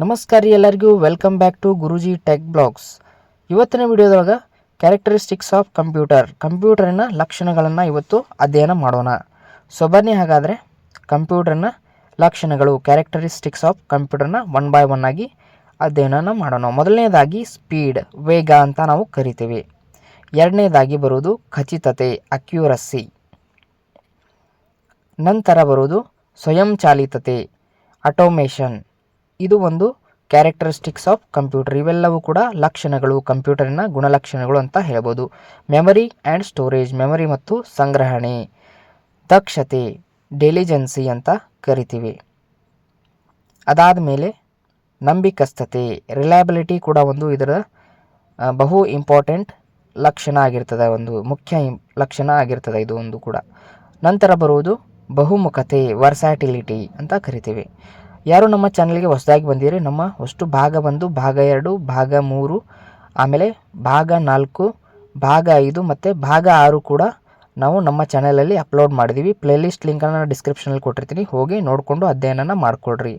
ನಮಸ್ಕಾರ ಎಲ್ಲರಿಗೂ welcome back to Guruji tech blogs ಇವತ್ತಿನ ವಿಡಿಯೋದೊಳಗೆ ಕ್ಯಾರೆಕ್ಟರಿಸ್ಟಿಕ್ಸ್ ಆಫ್ ಕಂಪ್ಯೂಟರ್ ಕಂಪ್ಯೂಟರಿನ ಲಕ್ಷಣಗಳನ್ನು ಇವತ್ತು ಅಧ್ಯಯನ ಮಾಡೋಣ. ಸೊ ಬನ್ನಿ ಹಾಗಾದರೆ ಕಂಪ್ಯೂಟರ್ನ ಲಕ್ಷಣಗಳು ಕ್ಯಾರೆಕ್ಟರಿಸ್ಟಿಕ್ಸ್ ಆಫ್ ಕಂಪ್ಯೂಟರ್ನ ಒನ್ ಬೈ ಒನ್ ಆಗಿ ಅಧ್ಯಯನ ಮಾಡೋಣ. ಮೊದಲನೇದಾಗಿ ಸ್ಪೀಡ್ ವೇಗ ಅಂತ ನಾವು ಕರಿತೀವಿ. ಎರಡನೇದಾಗಿ ಬರುವುದು ಖಚಿತತೆ ಅಕ್ಯೂರಸಿ ನಂತರ ಬರುವುದು ಸ್ವಯಂಚಾಲಿತತೆ ಆಟೋಮೇಷನ್ ಇದು ಒಂದು ಕ್ಯಾರೆಕ್ಟರಿಸ್ಟಿಕ್ಸ್ ಆಫ್ ಕಂಪ್ಯೂಟರ್ ಇವೆಲ್ಲವೂ ಕೂಡ ಲಕ್ಷಣಗಳು ಕಂಪ್ಯೂಟರಿನ ಗುಣಲಕ್ಷಣಗಳು ಅಂತ ಹೇಳ್ಬೋದು. ಮೆಮರಿ ಆ್ಯಂಡ್ ಸ್ಟೋರೇಜ್ ಮೆಮರಿ ಮತ್ತು ಸಂಗ್ರಹಣೆ, ದಕ್ಷತೆ ಡೆಲಿಜೆನ್ಸಿ ಅಂತ ಕರಿತೀವಿ. ಅದಾದ ಮೇಲೆ ನಂಬಿಕಸ್ಥತೆ ರಿಲಯಬಿಲಿಟಿ ಕೂಡ ಒಂದು ಇದರ ಬಹು ಇಂಪಾರ್ಟೆಂಟ್ ಲಕ್ಷಣ ಆಗಿರ್ತದೆ, ಒಂದು ಮುಖ್ಯ ಲಕ್ಷಣ ಆಗಿರ್ತದೆ ಇದು ಒಂದು ಕೂಡ. ನಂತರ ಬರುವುದು ಬಹುಮುಖತೆ ವರ್ಸಾಟಿಲಿಟಿ ಅಂತ ಕರಿತೀವಿ. ಯಾರು ನಮ್ಮ ಚಾನಲ್ಗೆ ಹೊಸದಾಗಿ ಬಂದಿರಿ ನಮ್ಮ ಅಷ್ಟು ಭಾಗ ಬಂದು ಭಾಗ ಎರಡು, ಭಾಗ ಮೂರು, ಆಮೇಲೆ ಭಾಗ ನಾಲ್ಕು, ಭಾಗ ಐದು ಮತ್ತು ಭಾಗ ಆರು ಕೂಡ ನಾವು ನಮ್ಮ ಚಾನಲಲ್ಲಿ ಅಪ್ಲೋಡ್ ಮಾಡಿದ್ದೀವಿ ಪ್ಲೇಲಿಸ್ಟ್ ಲಿಂಕನ್ನು ಡಿಸ್ಕ್ರಿಪ್ಷನಲ್ಲಿ ಕೊಟ್ಟಿರ್ತೀನಿ. ಹೋಗಿ ನೋಡಿಕೊಂಡು ಅಧ್ಯಯನನ ಮಾಡಿಕೊಡ್ರಿ.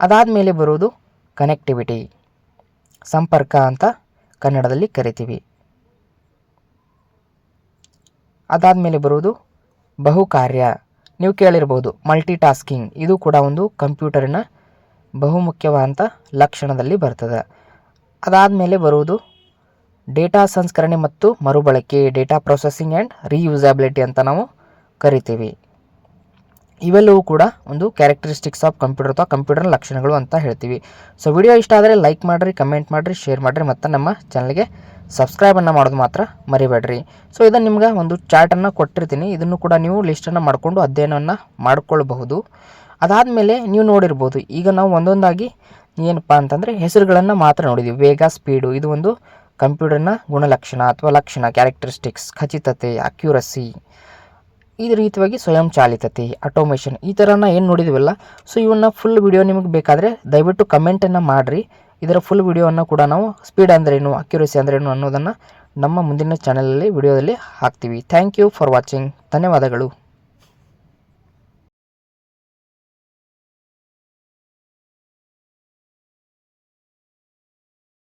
ಅದಾದಮೇಲೆ ಬರೋದು ಕನೆಕ್ಟಿವಿಟಿ ಸಂಪರ್ಕ ಅಂತ ಕನ್ನಡದಲ್ಲಿ ಕರಿತೀವಿ. ಅದಾದಮೇಲೆ ಬರುವುದು ಬಹುಕಾರ್ಯ. ನೀವು ಕೇಳಿರ್ಬೋದು ಮಲ್ಟಿ ಟಾಸ್ಕಿಂಗ್ ಇದು ಕೂಡ ಒಂದು ಕಂಪ್ಯೂಟರಿನ ಬಹುಮುಖ್ಯವಾದಂಥ ಲಕ್ಷಣದಲ್ಲಿ ಬರ್ತದೆ. ಅದಾದಮೇಲೆ ಬರುವುದು ಡೇಟಾ ಸಂಸ್ಕರಣೆ ಮತ್ತು ಮರುಬಳಕೆ, ಡೇಟಾ ಪ್ರೊಸೆಸಿಂಗ್ ಆ್ಯಂಡ್ ರೀಯೂಸಬಿಲಿಟಿ ಅಂತ ನಾವು ಕರಿತೀವಿ. ಇವೆಲ್ಲವೂ ಕೂಡ ಒಂದು ಕ್ಯಾರೆಕ್ಟರಿಸ್ಟಿಕ್ಸ್ ಆಫ್ ಕಂಪ್ಯೂಟರ್ ಅಥವಾ ಕಂಪ್ಯೂಟರ್ ಲಕ್ಷಣಗಳು ಅಂತ ಹೇಳ್ತೀವಿ. ಸೊ ವಿಡಿಯೋ ಇಷ್ಟ ಆದರೆ ಲೈಕ್ ಮಾಡಿರಿ ಕಮೆಂಟ್ ಮಾಡಿರಿ ಶೇರ್ ಮಾಡಿರಿ ಮತ್ತು ನಮ್ಮ ಚಾನಲ್ಗೆ ಸಬ್ಸ್ಕ್ರೈಬನ್ನು ಮಾಡೋದು ಮಾತ್ರ ಮರಿಬೇಡ್ರಿ. ಸೊ ಇದನ್ನು ನಿಮ್ಗೆ ಒಂದು ಚಾರ್ಟನ್ನು ಕೊಟ್ಟಿರ್ತೀನಿ. ಇದನ್ನು ಕೂಡ ನೀವು ಲಿಸ್ಟನ್ನು ಮಾಡಿಕೊಂಡು ಅಧ್ಯಯನವನ್ನು ಮಾಡಿಕೊಳ್ಬಹುದು. ಅದಾದಮೇಲೆ ನೀವು ನೋಡಿರ್ಬೋದು, ಈಗ ನಾವು ಒಂದೊಂದಾಗಿ ಏನಪ್ಪ ಅಂತಂದರೆ ಹೆಸರುಗಳನ್ನು ಮಾತ್ರ ನೋಡಿದ್ವಿ. ವೇಗ ಸ್ಪೀಡು ಇದು ಒಂದು ಕಂಪ್ಯೂಟರ್ನ ಗುಣಲಕ್ಷಣ ಅಥವಾ ಲಕ್ಷಣ ಕ್ಯಾರೆಕ್ಟರಿಸ್ಟಿಕ್ಸ್ ಖಚಿತತೆ ಅಕ್ಯುರಸಿ ಈ ರೀತಿಯಾಗಿ ಸ್ವಯಂಚಾಲಿತತೆ ಆಟೋಮೇಷನ್ ಈ ಥರನ ಏನು ನೋಡಿದ್ವಲ್ಲ? ಸೊ ಇವನ್ನ ಫುಲ್ ವಿಡಿಯೋ ನಿಮಗೆ ಬೇಕಾದರೆ ದಯವಿಟ್ಟು ಕಮೆಂಟನ್ನು ಮಾಡಿರಿ. ಇದರ ಫುಲ್ ವಿಡಿಯೋವನ್ನು ಕೂಡ ನಾವು ಸ್ಪೀಡ್ ಅಂದ್ರೇನು ಅಕ್ಯುರಸಿ ಅಂದ್ರೇನು ಅನ್ನೋದನ್ನು ನಮ್ಮ ಮುಂದಿನ ಚಾನಲಲ್ಲಿ ವಿಡಿಯೋದಲ್ಲಿ ಹಾಕ್ತೀವಿ. ಥ್ಯಾಂಕ್ ಯು ಫಾರ್ ವಾಚಿಂಗ್ ಧನ್ಯವಾದಗಳು.